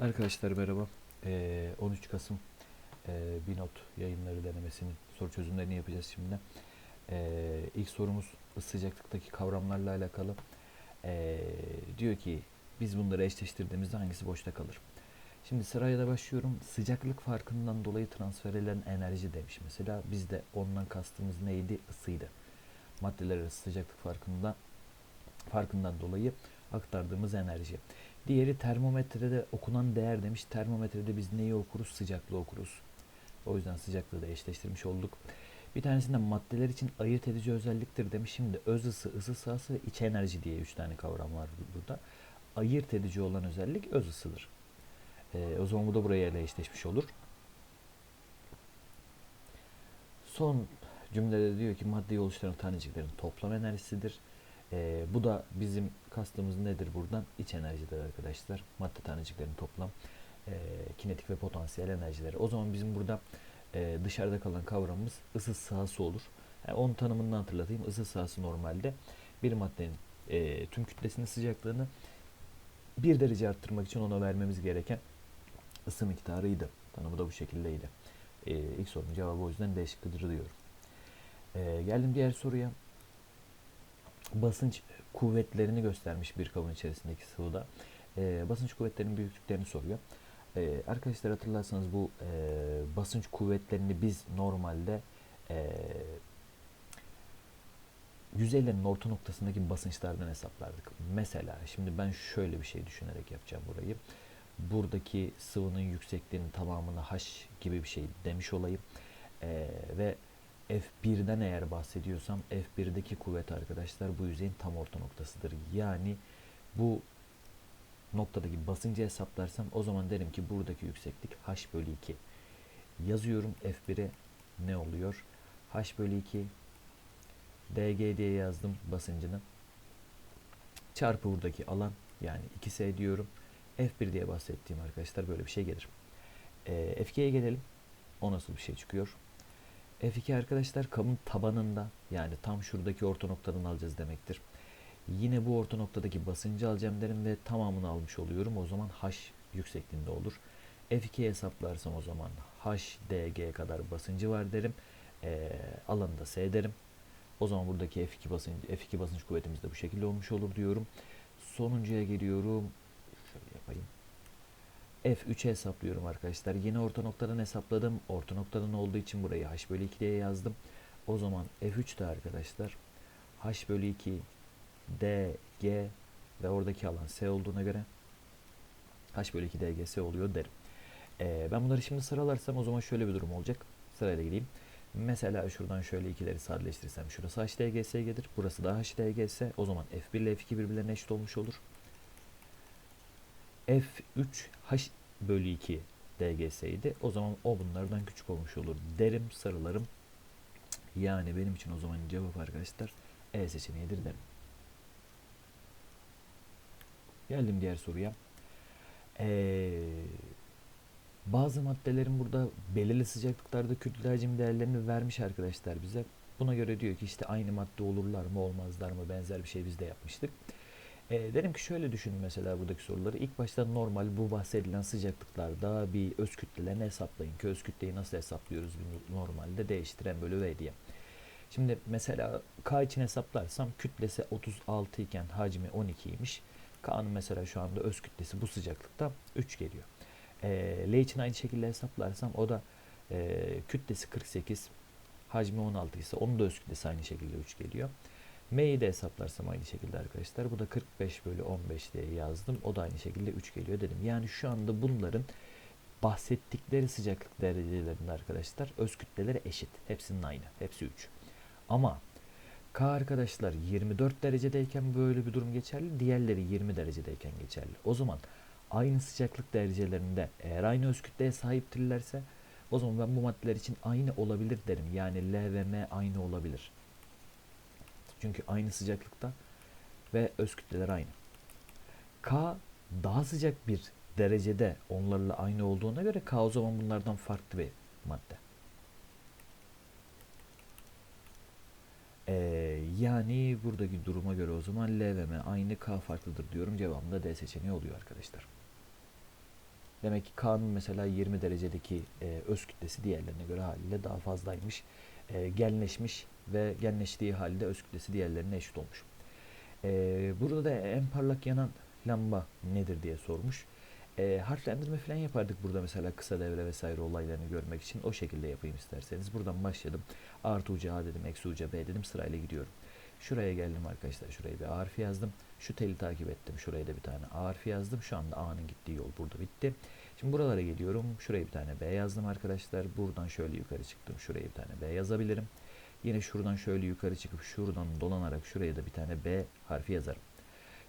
Arkadaşlar merhaba. Ee, 13 Kasım e, Binot yayınları denemesinin soru çözümlerini yapacağız şimdi. Ee, ilk sorumuz sıcaklıktaki kavramlarla alakalı. Ee, diyor ki biz bunları eşleştirdiğimizde hangisi boşta kalır? Şimdi sırayla başlıyorum. Sıcaklık farkından dolayı transfer edilen enerji demiş. Mesela bizde ondan kastımız neydi? Isıydı. Maddeler arası sıcaklık farkında farkından dolayı aktardığımız enerji. Diğeri termometrede okunan değer demiş. Termometrede biz neyi okuruz? Sıcaklığı okuruz. O yüzden sıcaklığı da eşleştirmiş olduk. Bir tanesinde maddeler için ayırt edici özelliktir demiş. Şimdi öz ısı, ısı sahası, iç enerji diye üç tane kavram var burada. Ayırt edici olan özellik öz ısıdır. Ee, o zaman bu da buraya ile eşleşmiş olur. Son cümlede diyor ki maddeyi oluşturan taneciklerin toplam enerjisidir. Ee, bu da bizim kastımız nedir buradan? İç enerjidir arkadaşlar. Madde taneciklerin toplam e, kinetik ve potansiyel enerjileri. O zaman bizim burada e, dışarıda kalan kavramımız ısı sahası olur. Yani onun tanımını hatırlatayım. Isı sahası normalde bir maddenin e, tüm kütlesinin sıcaklığını bir derece arttırmak için ona vermemiz gereken ısı miktarıydı. Tanımı da bu şekildeydi. E, ilk sorunun cevabı o yüzden D şıkkıdır diyorum. E, geldim diğer soruya basınç kuvvetlerini göstermiş bir kabın içerisindeki sıvıda. E, basınç kuvvetlerinin büyüklüklerini soruyor. E, arkadaşlar hatırlarsanız bu e, basınç kuvvetlerini biz normalde e, yüzeylerin orta noktasındaki basınçlardan hesaplardık. Mesela şimdi ben şöyle bir şey düşünerek yapacağım burayı. Buradaki sıvının yüksekliğinin tamamını h gibi bir şey demiş olayım. E, ve F1'den eğer bahsediyorsam F1'deki kuvvet arkadaşlar bu yüzeyin tam orta noktasıdır. Yani bu noktadaki basıncı hesaplarsam o zaman derim ki buradaki yükseklik h bölü 2. Yazıyorum F1'e ne oluyor? h bölü 2 dg diye yazdım basıncını. Çarpı buradaki alan yani 2s diyorum. F1 diye bahsettiğim arkadaşlar böyle bir şey gelir. E, F2'ye gelelim. O nasıl bir şey çıkıyor? F2 arkadaşlar kabın tabanında yani tam şuradaki orta noktadan alacağız demektir. Yine bu orta noktadaki basıncı alacağım derim ve tamamını almış oluyorum. O zaman H yüksekliğinde olur. F2 hesaplarsam o zaman H dg kadar basıncı var derim. E, alanı da S derim. O zaman buradaki F2 basınç F2 basınç kuvvetimiz de bu şekilde olmuş olur diyorum. Sonuncuya geliyorum. Şöyle yapayım. F3'e hesaplıyorum arkadaşlar. Yine orta noktadan hesapladım. Orta noktadan olduğu için burayı h bölü 2 diye yazdım. O zaman F3'te arkadaşlar h bölü 2 d, g ve oradaki alan s olduğuna göre h bölü 2 d, g, s oluyor derim. Ee, ben bunları şimdi sıralarsam o zaman şöyle bir durum olacak. Sırayla gideyim. Mesela şuradan şöyle ikileri sadeleştirirsem şurası h, d, g, s gelir. Burası da h, d, g, s. O zaman F1 ile F2 birbirlerine eşit olmuş olur. F3 H bölü 2 DGS'ydi. O zaman o bunlardan küçük olmuş olur derim sarılarım. Yani benim için o zaman cevap arkadaşlar E seçeneğidir derim. Geldim diğer soruya. Ee, bazı maddelerin burada belirli sıcaklıklarda kütle hacim değerlerini vermiş arkadaşlar bize. Buna göre diyor ki işte aynı madde olurlar mı olmazlar mı benzer bir şey biz de yapmıştık. E, derim ki şöyle düşünün mesela buradaki soruları. İlk başta normal bu bahsedilen sıcaklıklarda bir öz kütlelerini hesaplayın ki öz kütleyi nasıl hesaplıyoruz normalde D eşittir M bölü V diye. Şimdi mesela K için hesaplarsam kütlesi 36 iken hacmi 12 imiş. K'nın mesela şu anda öz kütlesi bu sıcaklıkta 3 geliyor. E, L için aynı şekilde hesaplarsam o da e, kütlesi 48 hacmi 16 ise onun da öz kütlesi aynı şekilde 3 geliyor. M'yi de hesaplarsam aynı şekilde arkadaşlar. Bu da 45 bölü 15 diye yazdım. O da aynı şekilde 3 geliyor dedim. Yani şu anda bunların bahsettikleri sıcaklık derecelerinde arkadaşlar öz kütleleri eşit. Hepsinin aynı. Hepsi 3. Ama K arkadaşlar 24 derecedeyken böyle bir durum geçerli. Diğerleri 20 derecedeyken geçerli. O zaman aynı sıcaklık derecelerinde eğer aynı öz kütleye sahiptirlerse o zaman ben bu maddeler için aynı olabilir derim. Yani L ve M aynı olabilir. Çünkü aynı sıcaklıkta ve öz kütleler aynı. K daha sıcak bir derecede onlarla aynı olduğuna göre K o zaman bunlardan farklı bir madde. Ee, yani buradaki duruma göre o zaman L ve M aynı K farklıdır diyorum. Cevabım da D seçeneği oluyor arkadaşlar. Demek ki K'nın mesela 20 derecedeki e, öz kütlesi diğerlerine göre haliyle daha fazlaymış. E, genleşmiş ve genleştiği halde öz kütlesi diğerlerine eşit olmuş. E, burada da en parlak yanan lamba nedir diye sormuş. E, harflendirme falan yapardık burada mesela kısa devre vesaire olaylarını görmek için. O şekilde yapayım isterseniz. Buradan başladım. Artı ucu A dedim, eksi ucu B dedim. Sırayla gidiyorum. Şuraya geldim arkadaşlar. Şuraya bir A harfi yazdım. Şu teli takip ettim. Şuraya da bir tane A harfi yazdım. Şu anda A'nın gittiği yol burada bitti. Şimdi buralara geliyorum. Şuraya bir tane B yazdım arkadaşlar. Buradan şöyle yukarı çıktım. Şuraya bir tane B yazabilirim. Yine şuradan şöyle yukarı çıkıp şuradan dolanarak şuraya da bir tane B harfi yazarım.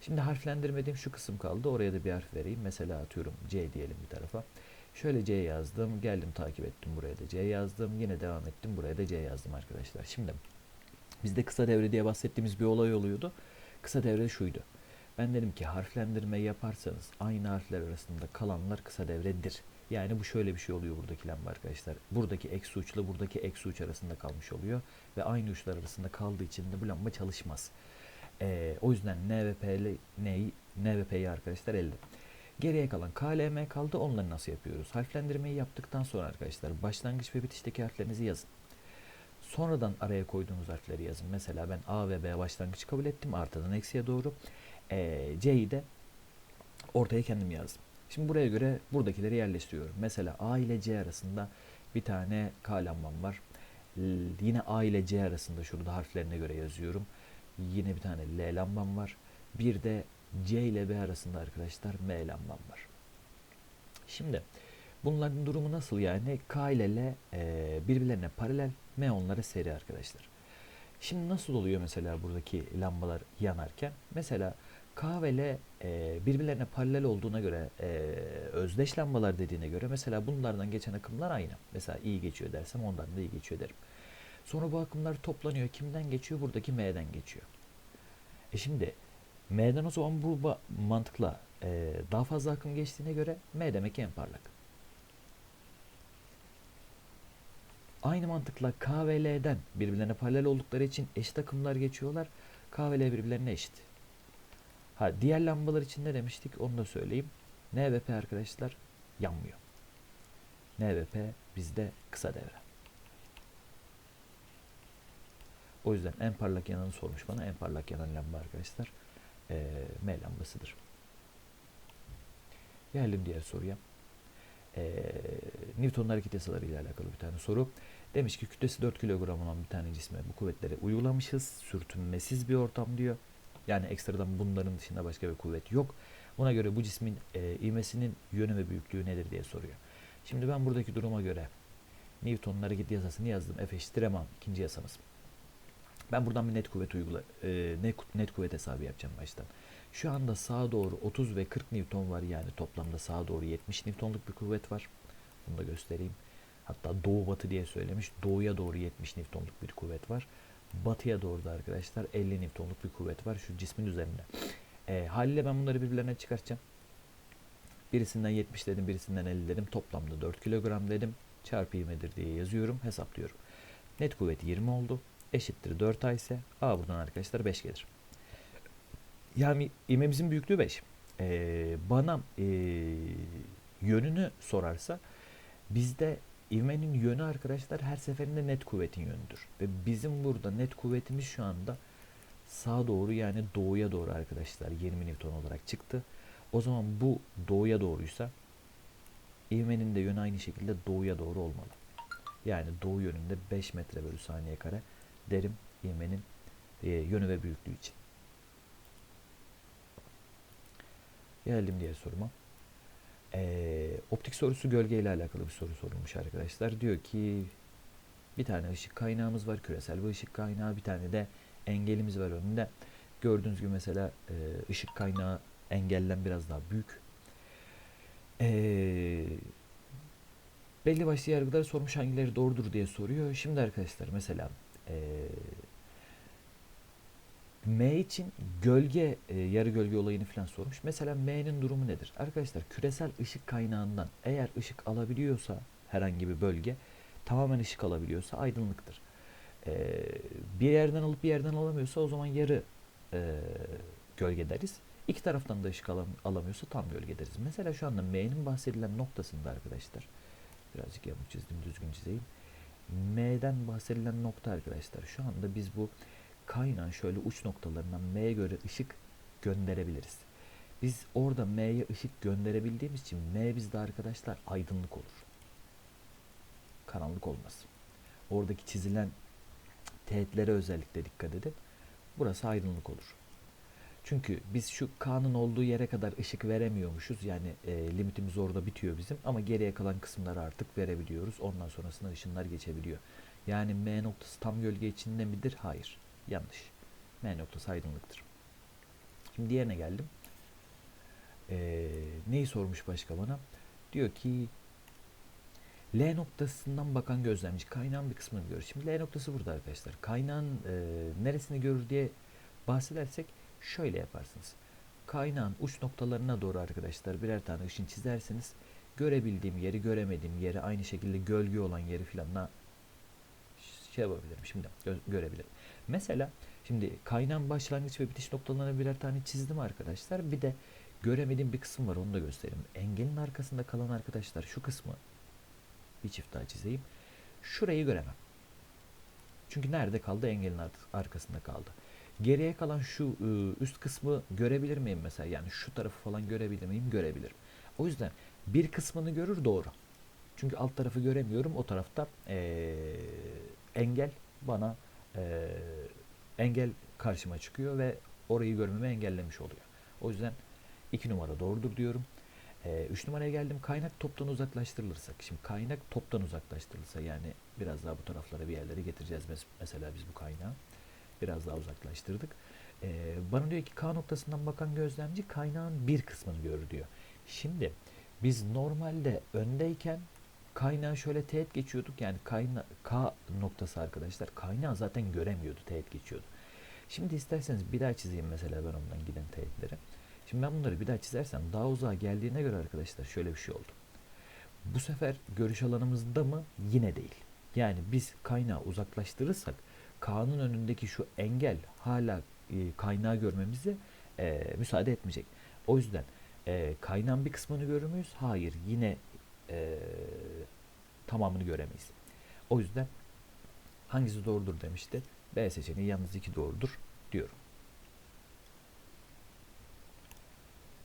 Şimdi harflendirmediğim şu kısım kaldı. Oraya da bir harf vereyim. Mesela atıyorum C diyelim bir tarafa. Şöyle C yazdım. Geldim takip ettim. Buraya da C yazdım. Yine devam ettim. Buraya da C yazdım arkadaşlar. Şimdi bizde kısa devre diye bahsettiğimiz bir olay oluyordu. Kısa devre şuydu. Ben dedim ki harflendirme yaparsanız aynı harfler arasında kalanlar kısa devredir. Yani bu şöyle bir şey oluyor buradaki lamba arkadaşlar. Buradaki eksi uçla buradaki eksi uç arasında kalmış oluyor. Ve aynı uçlar arasında kaldığı için de bu lamba çalışmaz. Ee, o yüzden N ve P'li N'yi N ve P'yi arkadaşlar elde. Geriye kalan K, L, M kaldı. Onları nasıl yapıyoruz? Harflendirmeyi yaptıktan sonra arkadaşlar başlangıç ve bitişteki harflerinizi yazın. Sonradan araya koyduğunuz harfleri yazın. Mesela ben A ve B başlangıç kabul ettim. Artadan eksiye doğru. C'yi de ortaya kendim yazdım. Şimdi buraya göre buradakileri yerleştiriyorum. Mesela A ile C arasında bir tane K lambam var. Yine A ile C arasında şurada harflerine göre yazıyorum. Yine bir tane L lambam var. Bir de C ile B arasında arkadaşlar M lambam var. Şimdi bunların durumu nasıl yani? K ile L e, birbirlerine paralel, M onlara seri arkadaşlar. Şimdi nasıl oluyor mesela buradaki lambalar yanarken? Mesela K ve L e, birbirlerine paralel olduğuna göre e, özdeş lambalar dediğine göre mesela bunlardan geçen akımlar aynı. Mesela iyi geçiyor dersem ondan da iyi geçiyor derim. Sonra bu akımlar toplanıyor. Kimden geçiyor? Buradaki M'den geçiyor. E şimdi M'den o zaman bu mantıkla e, daha fazla akım geçtiğine göre M demek ki en parlak. Aynı mantıkla K ve L'den birbirlerine paralel oldukları için eşit akımlar geçiyorlar. K ve L birbirlerine eşit. Ha diğer lambalar için ne demiştik onu da söyleyeyim. N ve P arkadaşlar yanmıyor. N ve P bizde kısa devre. O yüzden en parlak yananı sormuş bana. En parlak yanan lamba arkadaşlar eee M lambasıdır. Geldim diğer soruya. Eee Newton'un hareket yasaları ile alakalı bir tane soru. Demiş ki kütlesi 4 kilogram olan bir tane cisme bu kuvvetleri uygulamışız. Sürtünmesiz bir ortam diyor. Yani ekstradan bunların dışında başka bir kuvvet yok. Buna göre bu cismin e, ivmesinin yönü ve büyüklüğü nedir diye soruyor. Şimdi ben buradaki duruma göre Newton'un hareket yasasını yazdım. F eşittir ma ikinci yasamız. Ben buradan bir net kuvvet uygula e, net, net kuvvet hesabı yapacağım baştan. Şu anda sağa doğru 30 ve 40 Newton var yani toplamda sağa doğru 70 Newton'luk bir kuvvet var. Bunu da göstereyim. Hatta doğu batı diye söylemiş. Doğuya doğru 70 Newton'luk bir kuvvet var. Batıya doğru da arkadaşlar 50 Newton'luk bir kuvvet var şu cismin üzerinde. E, haliyle ben bunları birbirlerine çıkartacağım. Birisinden 70 dedim, birisinden 50 dedim. Toplamda 4 kilogram dedim. Çarpı ivmedir diye yazıyorum, hesaplıyorum. Net kuvvet 20 oldu. Eşittir 4 ay ise A buradan arkadaşlar 5 gelir. Yani ivmemizin büyüklüğü 5. Ee, bana ee, yönünü sorarsa bizde ivmenin yönü arkadaşlar her seferinde net kuvvetin yönüdür. Ve bizim burada net kuvvetimiz şu anda sağa doğru yani doğuya doğru arkadaşlar 20 Newton olarak çıktı. O zaman bu doğuya doğruysa ivmenin de yönü aynı şekilde doğuya doğru olmalı. Yani doğu yönünde 5 metre bölü saniye kare derim ivmenin e, yönü ve büyüklüğü için. Geldim diğer soruma. Ee, optik sorusu gölge ile alakalı bir soru sorulmuş arkadaşlar. Diyor ki bir tane ışık kaynağımız var. Küresel bir ışık kaynağı. Bir tane de engelimiz var önünde. Gördüğünüz gibi mesela e, ışık kaynağı engellen biraz daha büyük. Ee, belli başlı yargıları sormuş hangileri doğrudur diye soruyor. Şimdi arkadaşlar mesela e, M için gölge, e, yarı gölge olayını falan sormuş. Mesela M'nin durumu nedir? Arkadaşlar küresel ışık kaynağından eğer ışık alabiliyorsa herhangi bir bölge tamamen ışık alabiliyorsa aydınlıktır. E, bir yerden alıp bir yerden alamıyorsa o zaman yarı e, gölge deriz. İki taraftan da ışık alam- alamıyorsa tam gölge deriz. Mesela şu anda M'nin bahsedilen noktasında arkadaşlar. Birazcık yamuk çizdim düzgün çizeyim. M'den bahsedilen nokta arkadaşlar. Şu anda biz bu kaynağın şöyle uç noktalarından M'ye göre ışık gönderebiliriz. Biz orada M'ye ışık gönderebildiğimiz için M bizde arkadaşlar aydınlık olur. Karanlık olmaz. Oradaki çizilen teğetlere özellikle dikkat edin. Burası aydınlık olur. Çünkü biz şu K'nın olduğu yere kadar ışık veremiyormuşuz. Yani e, limitimiz orada bitiyor bizim. Ama geriye kalan kısımları artık verebiliyoruz. Ondan sonrasında ışınlar geçebiliyor. Yani M noktası tam gölge içinde midir? Hayır. Yanlış. M noktası aydınlıktır. Şimdi diğerine geldim. Ee, neyi sormuş başka bana? Diyor ki L noktasından bakan gözlemci kaynağın bir kısmını görür. Şimdi L noktası burada arkadaşlar. Kaynağın e, neresini görür diye bahsedersek şöyle yaparsınız. Kaynağın uç noktalarına doğru arkadaşlar birer tane ışın çizersiniz. Görebildiğim yeri, göremediğim yeri, aynı şekilde gölge olan yeri filanla şey yapabilirim. Şimdi gö- görebilirim. Mesela şimdi kaynağın başlangıç ve bitiş noktalarına birer tane çizdim arkadaşlar. Bir de göremediğim bir kısım var onu da göstereyim. Engelin arkasında kalan arkadaşlar şu kısmı bir çift daha çizeyim. Şurayı göremem. Çünkü nerede kaldı? Engelin ar- arkasında kaldı. Geriye kalan şu ıı, üst kısmı görebilir miyim mesela? Yani şu tarafı falan görebilir miyim? Görebilirim. O yüzden bir kısmını görür doğru. Çünkü alt tarafı göremiyorum. O tarafta eee, engel bana eee, engel karşıma çıkıyor ve orayı görmemi engellemiş oluyor. O yüzden iki numara doğrudur diyorum. Ee, üç numaraya geldim. Kaynak toptan uzaklaştırılırsak. Şimdi kaynak toptan uzaklaştırılsa yani biraz daha bu taraflara bir yerlere getireceğiz. Mes- Mesela biz bu kaynağı biraz daha uzaklaştırdık. Ee, bana diyor ki K noktasından bakan gözlemci kaynağın bir kısmını görür diyor. Şimdi biz normalde öndeyken kaynağı şöyle teğet geçiyorduk. Yani kayna K noktası arkadaşlar kaynağı zaten göremiyordu. Teğet geçiyordu. Şimdi isterseniz bir daha çizeyim mesela ben ondan giden teğetleri. Şimdi ben bunları bir daha çizersem daha uzağa geldiğine göre arkadaşlar şöyle bir şey oldu. Bu sefer görüş alanımızda mı? Yine değil. Yani biz kaynağı uzaklaştırırsak K'nın önündeki şu engel hala e, kaynağı görmemize e, müsaade etmeyecek. O yüzden e, kaynağın bir kısmını görür müyüz? Hayır. Yine e, tamamını göremeyiz. O yüzden hangisi doğrudur demişti. B seçeneği yalnız iki doğrudur diyorum.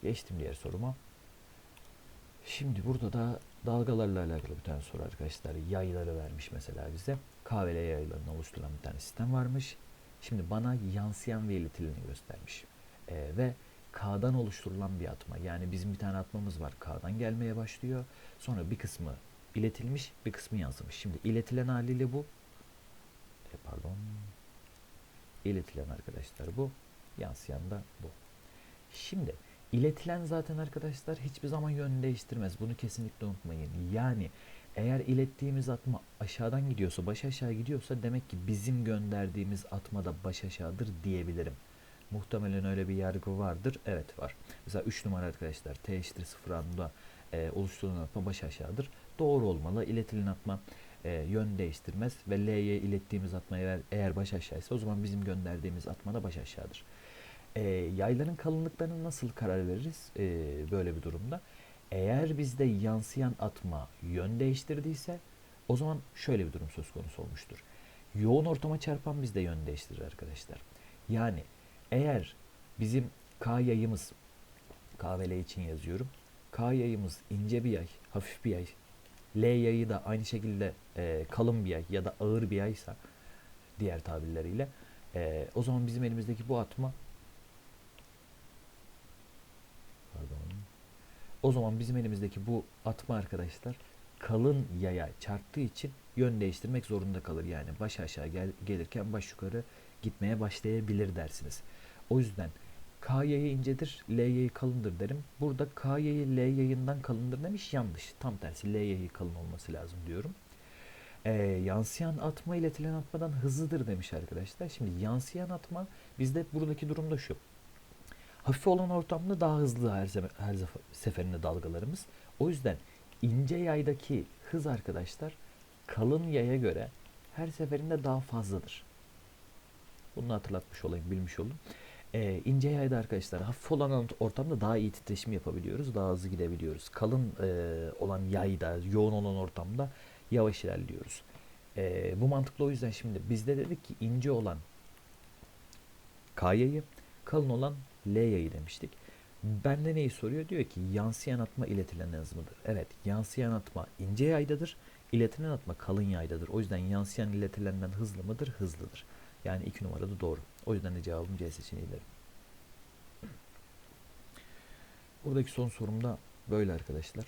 Geçtim diğer soruma. Şimdi burada da dalgalarla alakalı bir tane soru arkadaşlar. Yayları vermiş mesela bize. K ve L yaylarını oluşturan bir tane sistem varmış. Şimdi bana yansıyan ve iletileni göstermiş. Ee, ve K'dan oluşturulan bir atma. Yani bizim bir tane atmamız var. K'dan gelmeye başlıyor. Sonra bir kısmı iletilmiş, bir kısmı yansımış. Şimdi iletilen haliyle bu. E, pardon. İletilen arkadaşlar bu. Yansıyan da bu. Şimdi iletilen zaten arkadaşlar hiçbir zaman yön değiştirmez. Bunu kesinlikle unutmayın. Yani eğer ilettiğimiz atma aşağıdan gidiyorsa, baş aşağı gidiyorsa demek ki bizim gönderdiğimiz atma da baş aşağıdır diyebilirim. Muhtemelen öyle bir yargı vardır. Evet var. Mesela 3 numara arkadaşlar T eşittir 0 anında e, oluşturulan atma baş aşağıdır. Doğru olmalı. İletilen atma e, yön değiştirmez ve L'ye ilettiğimiz atma eğer, eğer baş aşağıysa o zaman bizim gönderdiğimiz atma da baş aşağıdır. E, yayların kalınlıklarına nasıl karar veririz e, böyle bir durumda? Eğer bizde yansıyan atma yön değiştirdiyse o zaman şöyle bir durum söz konusu olmuştur. Yoğun ortama çarpan bizde yön değiştirir arkadaşlar. Yani eğer bizim K yayımız K ve L için yazıyorum. K yayımız ince bir yay, hafif bir yay. L yayı da aynı şekilde e, kalın bir yay ya da ağır bir yaysa diğer tabirleriyle e, o zaman bizim elimizdeki bu atma pardon o zaman bizim elimizdeki bu atma arkadaşlar kalın yaya çarptığı için yön değiştirmek zorunda kalır. Yani baş aşağı gel, gelirken baş yukarı gitmeye başlayabilir dersiniz. O yüzden K yayı incedir, L yayı kalındır derim. Burada K yayı L yayından kalındır demiş yanlış. Tam tersi L yayı kalın olması lazım diyorum. Ee, yansıyan atma iletilen atmadan hızlıdır demiş arkadaşlar. Şimdi yansıyan atma bizde buradaki durumda şu. Hafif olan ortamda daha hızlı her, her seferinde dalgalarımız. O yüzden ince yaydaki hız arkadaşlar kalın yaya göre her seferinde daha fazladır. Bunu hatırlatmış olayım, bilmiş oldum. Ee, ince yayda arkadaşlar hafif olan ort- ortamda daha iyi titreşim yapabiliyoruz. Daha hızlı gidebiliyoruz. Kalın e, olan yayda, yoğun olan ortamda yavaş ilerliyoruz. Ee, bu mantıklı o yüzden şimdi bizde dedik ki ince olan K yayı, kalın olan L yayı demiştik. Bende neyi soruyor? Diyor ki yansıyan atma iletilen hız mıdır? Evet, yansıyan atma ince yaydadır, iletilen atma kalın yaydadır. O yüzden yansıyan iletilenden hızlı mıdır? Hızlıdır. Yani iki numarada doğru. O yüzden de cevabım C seçeneği. Buradaki son sorum da böyle arkadaşlar.